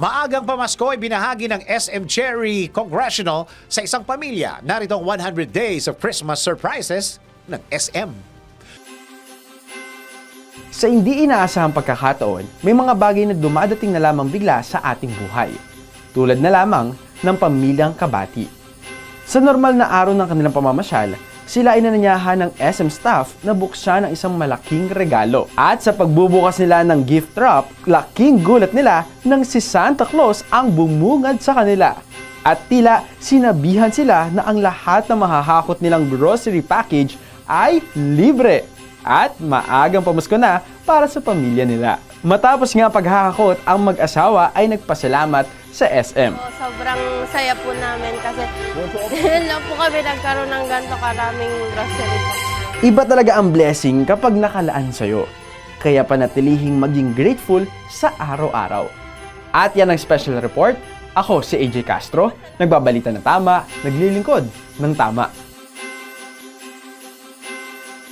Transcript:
Maagang pamasko ay binahagi ng SM Cherry Congressional sa isang pamilya. Narito ang 100 Days of Christmas Surprises ng SM. Sa hindi inaasahang pagkakataon, may mga bagay na dumadating na lamang bigla sa ating buhay. Tulad na lamang ng pamilyang kabati. Sa normal na araw ng kanilang pamamasyal, sila ay nananyahan ng SM staff na buksan ang isang malaking regalo. At sa pagbubukas nila ng gift drop, laking gulat nila nang si Santa Claus ang bumungad sa kanila. At tila sinabihan sila na ang lahat ng mahahakot nilang grocery package ay libre at maagang pamasko na para sa pamilya nila. Matapos nga paghahakot, ang mag-asawa ay nagpasalamat sa SM. So, sobrang saya po namin kasi lang po kami nagkaroon ng ganito karaming grocery po. Iba talaga ang blessing kapag nakalaan sa'yo. Kaya panatilihing maging grateful sa araw-araw. At yan ang special report. Ako si AJ Castro, nagbabalita ng tama, naglilingkod ng tama.